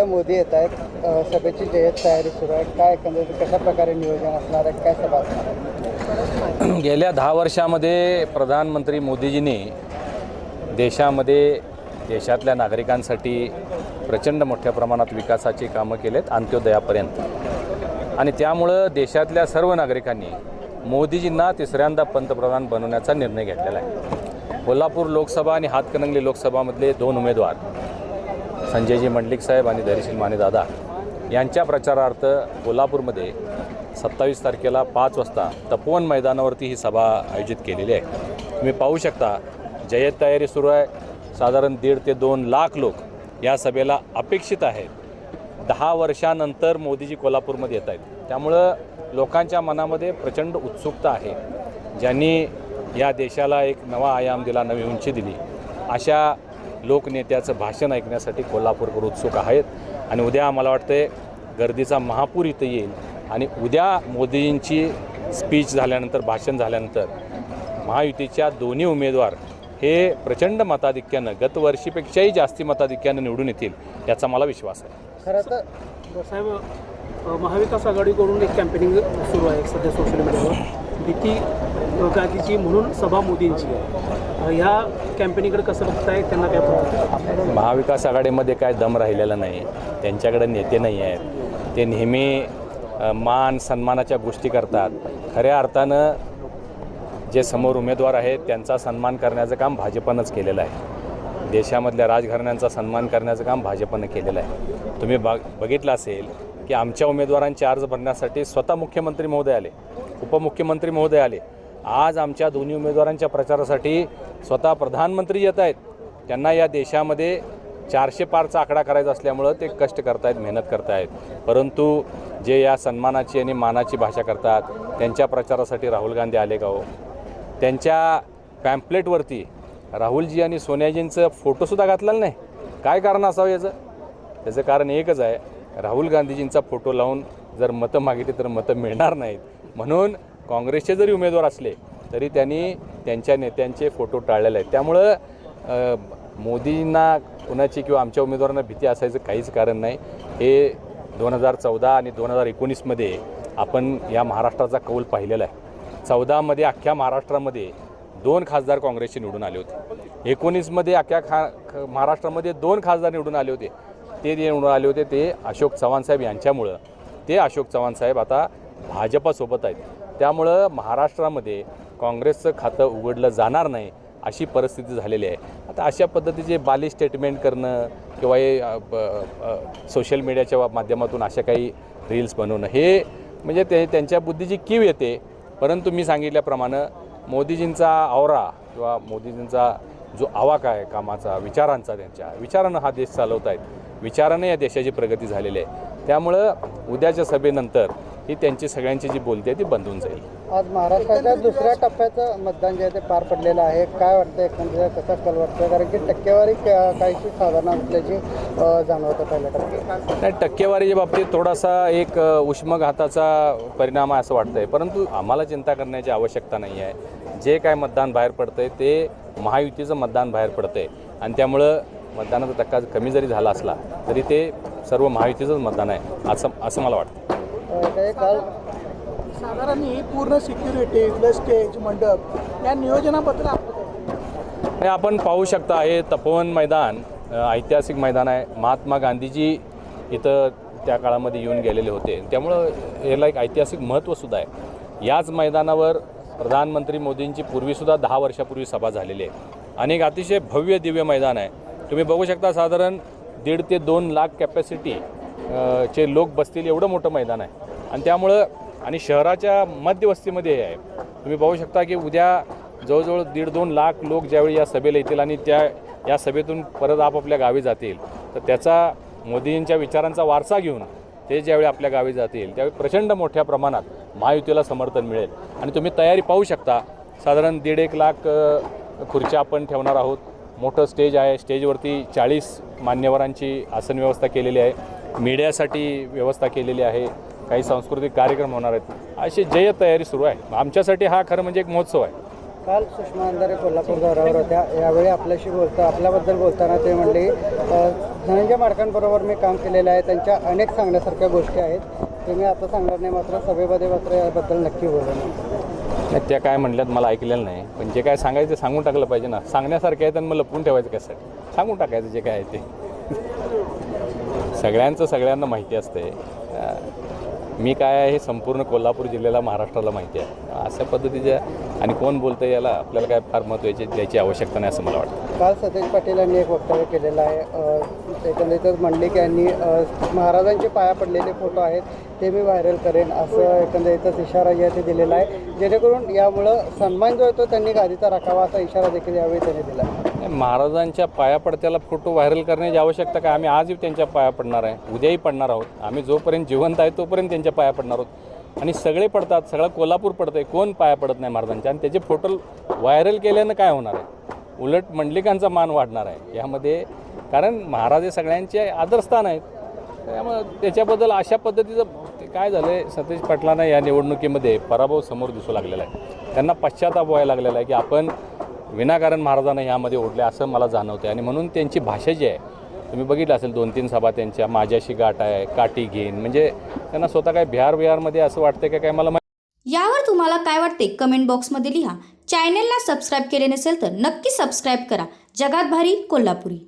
मोदी येत आहेत सभेची जय्यत तयारी सुरू आहे. काय एकंदरीत कशा प्रकारे नियोजन असणार आहे? काय सभा असणार गेल्या दहा वर्षामध्ये प्रधानमंत्री मोदीजींनी देशामध्ये देशातल्या नागरिकांसाठी प्रचंड मोठ्या प्रमाणात विकासाची कामं केलेत अंत्योदयापर्यंत. आणि त्यामुळं देशातल्या सर्व नागरिकांनी मोदीजींना तिसऱ्यांदा पंतप्रधान बनवण्याचा निर्णय घेतलेला आहे. कोल्हापूर लोकसभा आणि हातकणंगले लोकसभामधले दोन उमेदवार संजयजी मंडलिक साहेब आणि धैर्यशील मानेदादा यांच्या प्रचारार्थ कोल्हापूरमध्ये सत्तावीस तारखेला पाच वाजता तपोवन मैदानावरती ही सभा आयोजित केलेली आहे. तुम्ही पाहू शकता जय्यत तयारी सुरू आहे. साधारण दीड ते दोन लाख लोक या सभेला अपेक्षित आहेत. दहा वर्षानंतर मोदीजी कोल्हापूरमध्ये येत आहेत. त्यामुळं लोकांच्या मनामध्ये प्रचंड उत्सुकता आहे. ज्यांनी या देशाला एक नवा आयाम दिला नवी उंची दिली अशा लोकनेत्याचं भाषण ऐकण्यासाठी कोल्हापूरकर उत्सुक आहेत. आणि उद्या मला वाटतंय गर्दीचा महापूर इथं येईल. आणि उद्या मोदींची स्पीच झाल्यानंतर भाषण झाल्यानंतर महायुतीच्या दोन्ही उमेदवार हे प्रचंड मताधिक्यानं गतवर्षीपेक्षाही जास्ती मताधिक्यानं निवडून येतील याचा मला विश्वास आहे. खरं तर साहेब महाविकास आघाडीकडून एक कॅम्पेनिंग सुरू आहे सध्या सोशल मीडियावर भीती अ, गादीची म्हणून सभा मोदींची ह्या कॅम्पेनिंगकडे कसं बघताय? त्यांना काय पद्धती महाविकास आघाडीमध्ये काय दम राहिलेला नाही. त्यांच्याकडे नेते नाही आहेत. ते नेहमी मान सन्मानाच्या गोष्टी करतात. खऱ्या अर्थानं जे समोर उमेदवार आहेत त्यांचा सन्मान करण्याचं काम भाजपनंच केलेलं आहे. देशामधल्या राजघराण्यांचा सन्मान करण्याचं काम भाजपनं केलेलं आहे. तुम्ही बघ बघितलं असेल की आमच्या उमेदवारांचे अर्ज भरण्यासाठी स्वतः मुख्यमंत्री महोदय आले उपमुख्यमंत्री महोदय आले. आज आमच्या दोन्ही उमेदवारांच्या प्रचारासाठी स्वतः प्रधानमंत्री येत आहेत. त्यांना या देशामध्ये चारशे पारचा आकडा करायचा असल्यामुळं ते कष्ट करतायत मेहनत करतायत. परंतु जे या सन्मानाची आणि मानाची भाषा करतात त्यांच्या प्रचारासाठी राहुल गांधी आले का हो? त्यांच्या पॅम्पलेटवरती राहुलजी आणि सोनियाजींचं फोटोसुद्धा घातलेलं नाही. काय कारण असावं याचं? त्याचं कारण एकच आहे राहुल गांधीजींचा फोटो लावून जर मतं मागितली तर मतं मिळणार नाहीत. म्हणून काँग्रेसचे जरी उमेदवार असले तरी त्यांनी त्यांच्या नेत्यांचे फोटो टाळलेले आहेत. त्यामुळं मोदींना कुणाची किंवा आमच्या उमेदवारांना भीती असायचं काहीच कारण नाही. हे दोन हजार चौदा आणि दोन हजार एकोणीसमध्ये आपण या महाराष्ट्राचा कौल पाहिलेला आहे. चौदामध्ये अख्ख्या महाराष्ट्रामध्ये दोन खासदार काँग्रेसचे निवडून आले होते. एकोणीसमध्ये अख्ख्या खा ख- महाराष्ट्रामध्ये दोन खासदार निवडून आले होते. ते जे निवडून आले होते ते अशोक चव्हाण साहेब यांच्यामुळं. ते अशोक चव्हाण साहेब आता भाजपासोबत आहेत. त्यामुळं महाराष्ट्रामध्ये काँग्रेसचं खातं उघडलं जाणार नाही अशी परिस्थिती झालेली आहे. आता अशा पद्धतीचे बाली स्टेटमेंट करणं किंवा हे ब- सोशल मीडियाच्या माध्यमातून अशा काही रील्स बनवणं हे म्हणजे ते त्यांच्या बुद्धीची कीव येते. परंतु मी सांगितल्याप्रमाणे मोदीजींचा आवरा किंवा मोदीजींचा जो आवाका आहे कामाचा विचारांचा त्यांच्या विचारानं हा देश चालवत आहेत विचारानं या देशाची प्रगती झालेली आहे. त्यामुळं उद्याच्या सभेनंतर ही त्यांची सगळ्यांची जी बोलती आहे ती बंद होऊन जाईल. आज महाराष्ट्राच्या दुसऱ्या टप्प्याचं मतदान जे आहे ते पार पडलेलं आहे. काय वाटतं एकंदरीत? कसा कल वाटतं कारण की टक्केवारी काहीशी साधारण असल्याची जाणवतं पहिल्या टप्प्यात. नाही टक्केवारीच्या बाबतीत थोडासा एक उष्मघाताचा परिणाम आहे असं वाटतं आहे परंतु आम्हाला चिंता करण्याची आवश्यकता नाही आहे. जे काय मतदान बाहेर पडतं आहे ते महायुतीचं मतदान बाहेर पडतं आहे आणि त्यामुळं मतदानाचा टक्का कमी जरी झाला असला तरी ते सर्व महायुतीचंच मतदान आहे असं असं मला वाटतं. साधारण ही पूर्ण सिक्युरिटी प्लस स्टेज मंडप या नियोजनाबद्दल? हे आपण पाहू शकता हे तपोवन मैदान ऐतिहासिक मैदान आहे. महात्मा गांधीजी इथं त्या काळामध्ये येऊन गेलेले होते. त्यामुळं याला एक ऐतिहासिक महत्त्वसुद्धा आहे. याच मैदानावर प्रधानमंत्री मोदींची पूर्वीसुद्धा दहा वर्षापूर्वी सभा झालेली आहे. आणि एक अतिशय भव्य दिव्य मैदान आहे. तुम्ही बघू शकता साधारण दीड ते दोन लाख कॅपॅसिटी चे लोक बसतील एवढं मोठं मैदान आहे. आणि त्यामुळं आणि शहराच्या मध्यवस्तीमध्ये हे आहे. तुम्ही पाहू शकता की उद्या जवळजवळ दीड दोन लाख लोक ज्यावेळी या सभेला येतील आणि त्या या सभेतून परत आपापल्या गावी जातील तर त्याचा मोदींच्या विचारांचा वारसा घेऊन ते ज्यावेळी आपल्या गावी जातील त्यावेळी प्रचंड मोठ्या प्रमाणात महायुतीला समर्थन मिळेल. आणि तुम्ही तयारी पाहू शकता साधारण दीड एक लाख खुर्च्या आपण ठेवणार आहोत. मोठं स्टेज आहे. स्टेजवरती चाळीस मान्यवरांची आसन व्यवस्था केलेली आहे. मीडियासाठी व्यवस्था केलेली आहे. काही सांस्कृतिक कार्यक्रम होणार आहेत. अशी जय तयारी सुरू आहे. आमच्यासाठी हा खरं म्हणजे एक महोत्सव आहे. काल सुषमा अंधारे कोल्हापूर दौऱ्यावर होत्या. यावेळी आपल्याशी बोलता आपल्याबद्दल बोलताना ते म्हणले धनंजय माडकांबरोबर मी काम केलेलं आहे. त्यांच्या अनेक सांगण्यासारख्या गोष्टी आहेत. ते मी आता सांगणार नाही मात्र सभेमध्ये मात्र याबद्दल नक्की बोलणार. नाही, त्या काय म्हणल्यात मला ऐकलेलं नाही. पण जे काय सांगायचं ते सांगून टाकलं पाहिजे ना. सांगण्यासारखं आहे तर मग लपवून ठेवायचं कशासाठी? सांगून टाकायचं जे काय आहे ते. सगळ्यांचं सगळ्यांना माहिती असते. मी काय आहे हे संपूर्ण कोल्हापूर जिल्ह्याला महाराष्ट्राला माहिती आहे. अशा पद्धतीच्या आणि कोण बोलतं याला आपल्याला काय फार महत्त्व याची द्यायची आवश्यकता नाही असं मला वाटतं. काल सतेज पाटील यांनी एक वक्तव्य केलेलं आहे. अ, म्हणले की यांनी महाराजांचे पाया पडलेले फोटो आहेत. ते मी व्हायरल करेन असं एकंदरीतच इशारा जे आहे ते दिलेला आहे. जेणेकरून यामुळं सन्मान जो आहे तो त्यांनी गादीचा राखावा असा इशारा देखील यावेळी त्यांनी दिला महाराजांच्या पाया पडत्याला फोटो व्हायरल करण्याची आवश्यकता काय? आम्ही आजही त्यांच्या पाया पडणार आहे. उद्याही पडणार आहोत. आम्ही जोपर्यंत जिवंत आहे तोपर्यंत त्यांच्या पाया पडणार आहोत. आणि सगळे पडतात. सगळं कोल्हापूर पडतं आहे कोण पाया पडत नाही महाराजांच्या? आणि त्याचे फोटो व्हायरल केल्यानं काय होणार आहे? उलट मंडलिकांचा मान वाढणार आहे. यामध्ये कारण महाराज हे सगळ्यांचे आदरस्थान आहेत. त्यामुळं त्याच्याबद्दल अशा पद्धतीचं काय झालं आहे सतीश पाटलांना या निवडणुकीमध्ये पराभव समोर दिसू लागलेला आहे. त्यांना पश्चाताप व्हायला लागलेला आहे की आपण विनाकारण महाराजांना यामध्ये ओढले असं मला जाणवतं आणि म्हणून त्यांची भाषा जी आहे तुम्ही बघितलं असेल दोन तीन सभा त्यांच्या माझ्याशी गाठ आहे काठी घेईन. म्हणजे त्यांना स्वतः काय बिहार बिहारमध्ये असं वाटतं का काय मला यावर तुम्हाला काय वाटते कमेंट बॉक्समध्ये लिहा. चॅनेलला सबस्क्राईब केले नसेल तर नक्की सबस्क्राईब करा. जगात भारी कोल्हापुरी.